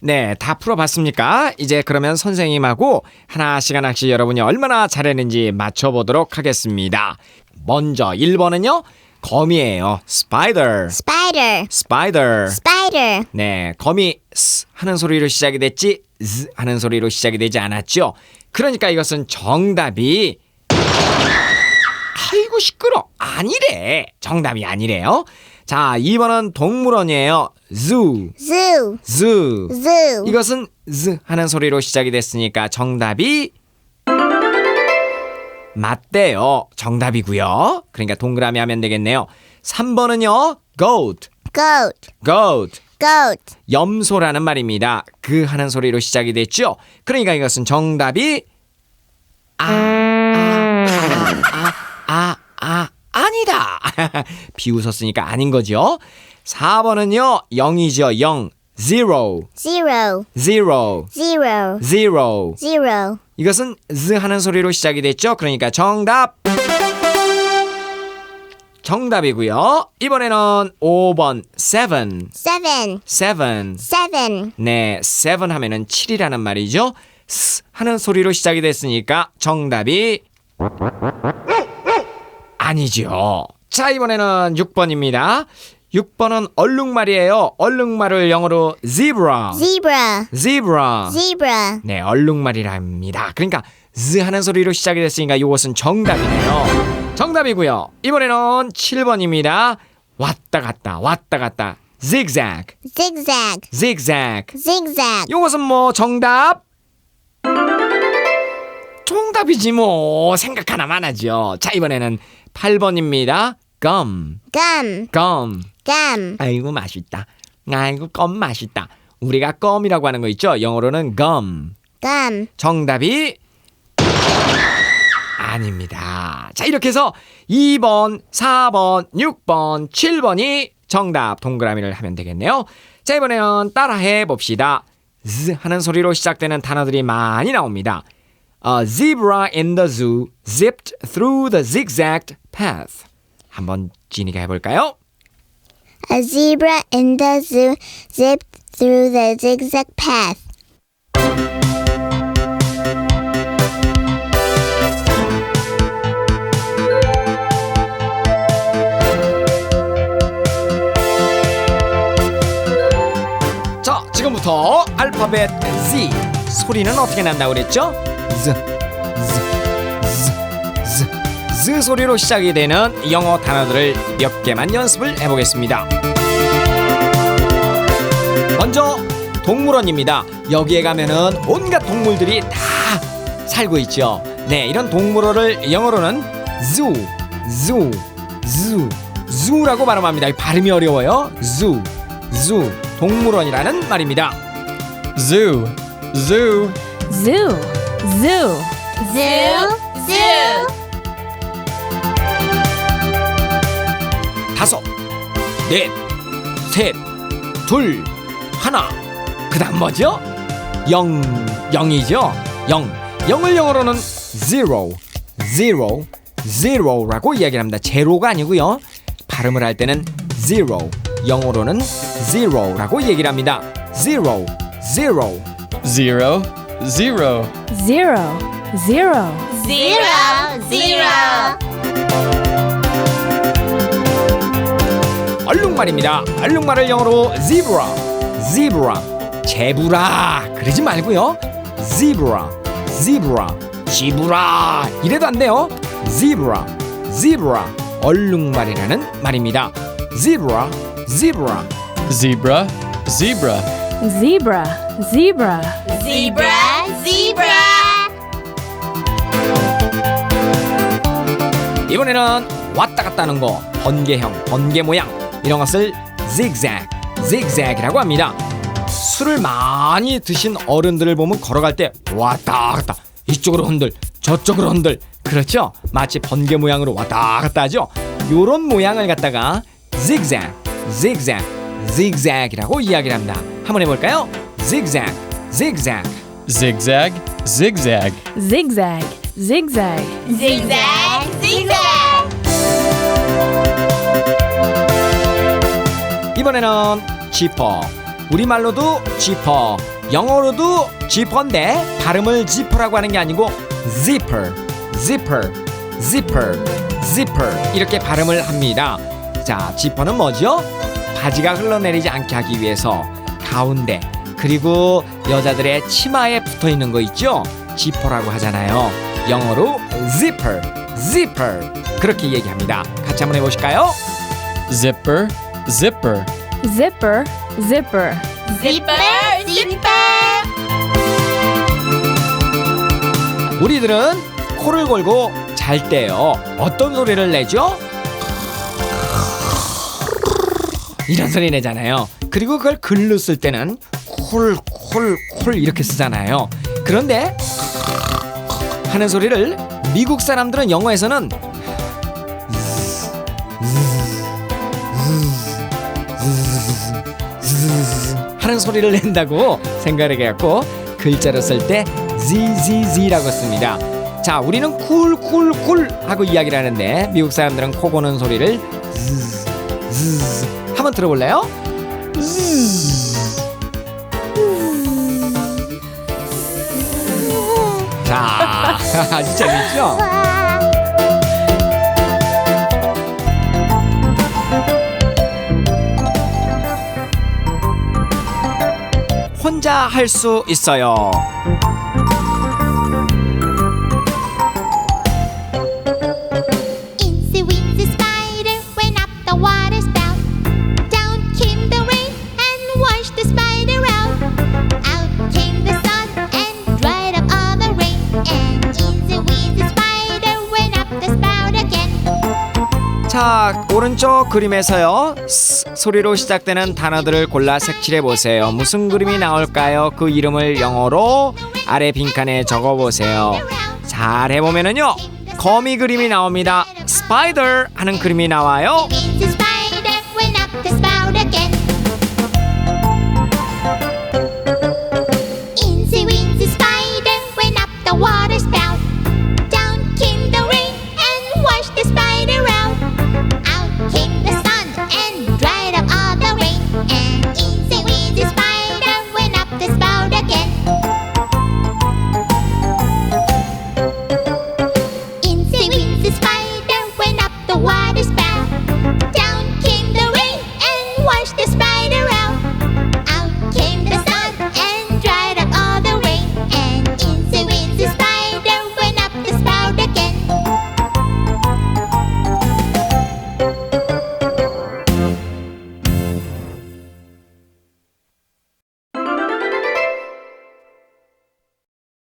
네, 다 풀어봤습니까? 이제 그러면 선생님하고 하나씩 하나씩 여러분이 얼마나 잘했는지 맞춰보도록 하겠습니다. 먼저 1번은요. 거미예요. spider. spider, spider. spider, 네, 거미 스 하는 소리로 시작이 됐지 즈 하는 소리로 시작이 되지 않았죠. 그러니까 이것은 정답이 아이고 시끄러. 아니래. 정답이 아니래요. 자, 2번은 동물원이에요. zoo. zoo, zoo. zoo, 이것은 즈 하는 소리로 시작이 됐으니까 정답이 맞대요. 정답이고요. 그러니까 동그라미 하면 되겠네요. 3번은요. goat. goat, goat. goat, 염소라는 말입니다. 그 하는 소리로 시작이 됐죠. 그러니까 이것은 정답이 아, 아. 비웃었으니까 아닌 거죠. 4번은요. 0이죠. 0. zero. zero, zero. zero, zero. zero, 이것은 z 하는 소리로 시작이 됐죠. 그러니까 정답. 정답이고요. 이번에는 5번 seven. seven, seven. seven, 네, seven 하면은 7이라는 말이죠. 스 하는 소리로 시작이 됐으니까 정답이 아니죠. 자, 이번에는 6번입니다. 6번은 얼룩말이에요. 얼룩말을 영어로 zebra. zebra, zebra. zebra, 네, 얼룩말이랍니다. 그러니까 z 하는 소리로 시작이 됐으니까 이것은 정답이네요. 정답이고요. 이번에는 7번입니다. 왔다 갔다 왔다 갔다 zigzag. zigzag, zigzag. zigzag, 이것은 뭐 정답? 정답이지 뭐 생각 하나만 하죠. 자 이번에는 8번입니다. gum, gum, gum. gum, 아이고 맛있다. 아이고 껌 맛있다. 우리가 껌이라고 하는 거 있죠. 영어로는 gum. gum, 정답이 아닙니다. 자 이렇게 해서 2번, 4번, 6번, 7번이 정답 동그라미를 하면 되겠네요. 자 이번에는 따라해 봅시다. z 하는 소리로 시작되는 단어들이 많이 나옵니다. A zebra in the zoo zipped through the zigzagged path. 한번 지니가 해볼까요? A zebra in the zoo zipped through the zigzag path. 자, 지금부터 알파벳 Z 소리는 어떻게 난다고 그랬죠? Z, Z, Z, Z, Z 소리로 시작이 되는 영어 단어들을 몇 개만 연습을 해보겠습니다. 먼저 동물원입니다. 여기에 가면은 온갖 동물들이 다 살고 있죠. 네, 이런 동물원을 영어로는 zoo, zoo, zoo, zoo라고 발음합니다. 발음이 어려워요. zoo, zoo, 동물원이라는 말입니다. Zoo. Zoo. Zoo. Zoo. Zoo, zoo. 다섯, 넷, 셋, 둘, 하나. 그다음 뭐죠? 영, 영이죠. 영, 영을 영어로는 zero, zero, zero라고 이야기를 합니다. 제로가 아니고요. 발음을 할 때는 zero, 영어로는 zero라고 얘기를 합니다. zero, zero. Zero. Zero. Zero. Zero. Zero, zero. 얼룩말입니다. 얼룩말을 영어로 zebra, zebra, 제브라 그러지 말고요. zebra, zebra, 지브라 이래도 안 돼요. zebra, zebra, 얼룩말이라는 말입니다. zebra, zebra. Zebra. Zebra. Zebra. Zebra. Zebra, zebra. 이번에는 왔다 갔다 하는 거 번개형, 번개 모양 이런 것을 zigzag, zigzag이라고 합니다. 술을 많이 드신 어른들을 보면 걸어갈 때 왔다 갔다 이쪽으로 흔들 저쪽으로 흔들 그렇죠? 마치 번개 모양으로 왔다 갔다 하죠. 요런 모양을 갖다가 zigzag, zigzag, zigzag이라고 이야기를 합니다. 한번 해볼까요? zigzag, zigzag. Zigzag. Zigzag. Zigzag. Zigzag. Zigzag, zigzag. 이번에는 지퍼 우리말로도 지퍼, 영어로도 지퍼인데 발음을 지퍼라고 하는 게 아니고 zipper, zipper, zipper, zipper 이렇게 발음을 합니다. 자, 지퍼는 뭐죠? 바지가 흘러내리지 않게 하기 위해서 가운데 그리고 여자들의 치마에 붙어 있는 거 있죠? 지퍼라고 하잖아요. 영어로 zipper, zipper 그렇게 얘기합니다. 같이 한번 해보실까요? Zipper, zipper. Zipper, zipper. Zipper, zipper. 우리들은 코를 골고 잘 때요. 어떤 소리를 내죠? 이런 소리 내잖아요. 그리고 그걸 글로 쓸 때는 콜, 콜, 콜 이렇게 쓰잖아요. 그런데 하는 소리를 미국 사람들은 영어에서는 하는 소리를 낸다고 생각을 해갖고 글자로 쓸 때 ZZZ라고 씁니다. 자, 우리는 쿨쿨쿨 하고 이야기를 하는데 미국 사람들은 코 고는 소리를 즈즈. 한번 들어볼래요? 자, 아주 재밌죠? 혼자 할 수 있어요. 오른쪽 그림에서요. 스 소리로 시작되는 단어들을 골라 색칠해 보세요. 무슨 그림이 나올까요? 그 이름을 영어로 아래 빈칸에 적어 보세요. 잘 해보면은요. 거미 그림이 나옵니다. 스파이더 하는 그림이 나와요.